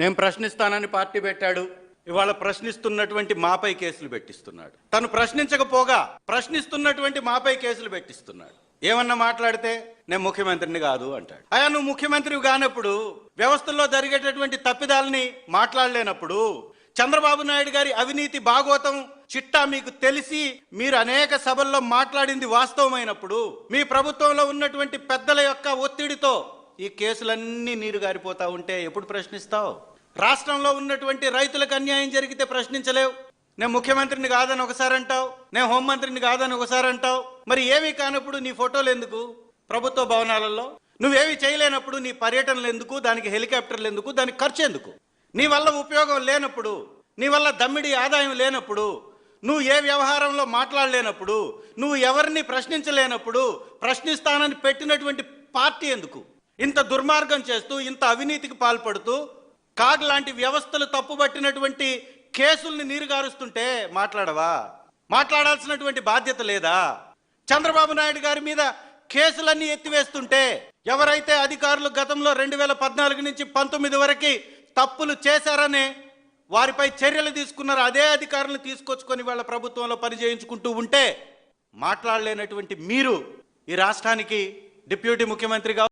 నేను ప్రశ్నిస్తానని పార్టీ పెట్టాడు. ఇవాళ ప్రశ్నిస్తున్నటువంటి మాపై కేసులు పెట్టిస్తున్నాడు. తను ప్రశ్నించకపోగా ప్రశ్నిస్తున్నటువంటి మాపై కేసులు పెట్టిస్తున్నాడు. ఏమన్నా మాట్లాడితే నేను ముఖ్యమంత్రిని కాదు అంటాడు. అయ్యా నువ్వు ముఖ్యమంత్రి కానప్పుడు వ్యవస్థల్లో జరిగేటటువంటి తప్పిదాలని మాట్లాడలేనప్పుడు చంద్రబాబు నాయుడు గారి అవినీతి భాగోతం చిట్టా మీకు తెలిసి మీరు అనేక సభల్లో మాట్లాడింది వాస్తవమైనప్పుడు మీ ప్రభుత్వంలో ఉన్నటువంటి పెద్దల యొక్క ఒత్తిడితో ఈ కేసులన్నీ నీరు గారిపోతా ఉంటే ఎప్పుడు ప్రశ్నిస్తావు? రాష్ట్రంలో ఉన్నటువంటి రైతులకు అన్యాయం జరిగితే ప్రశ్నించలేవు. నేను ముఖ్యమంత్రిని కాదని ఒకసారి అంటావు నేను హోంమంత్రిని కాదని ఒకసారి అంటావు. మరి ఏమీ కానప్పుడు నీ ఫోటోలు ఎందుకు? ప్రభుత్వ భవనాలలో? నువ్వేమి చేయలేనప్పుడు నీ పర్యటనలు ఎందుకు? దానికి హెలికాప్టర్లు ఎందుకు? దానికి ఖర్చు ఎందుకు? నీ వల్ల ఉపయోగం లేనప్పుడు నీ వల్ల దమ్మిడి ఆదాయం లేనప్పుడు నువ్వు ఏ వ్యవహారంలో మాట్లాడలేనప్పుడు నువ్వు ఎవరిని ప్రశ్నించలేనప్పుడు ప్రశ్నిస్తానని పెట్టినటువంటి పార్టీ ఎందుకు? ఇంత దుర్మార్గం చేస్తూ ఇంత అవినీతికి పాల్పడుతూ కాగ్ లాంటి వ్యవస్థలు తప్పుబట్టినటువంటి కేసుల్ని నీరుగారుస్తుంటే మాట్లాడవా? మాట్లాడాల్సినటువంటి బాధ్యత లేదా? చంద్రబాబు నాయుడు గారి మీద కేసులన్నీ ఎత్తివేస్తుంటే ఎవరైతే అధికారులు గతంలో రెండు వేల పద్నాలుగు నుంచి పంతొమ్మిది వరకు తప్పులు చేశారనే వారిపై చర్యలు తీసుకున్నారు అదే అధికారులను తీసుకొచ్చుకొని వాళ్ళ ప్రభుత్వంలో పనిచేయించుకుంటూ ఉంటే మాట్లాడలేనటువంటి మీరు ఈ రాష్ట్రానికి డిప్యూటీ ముఖ్యమంత్రిగా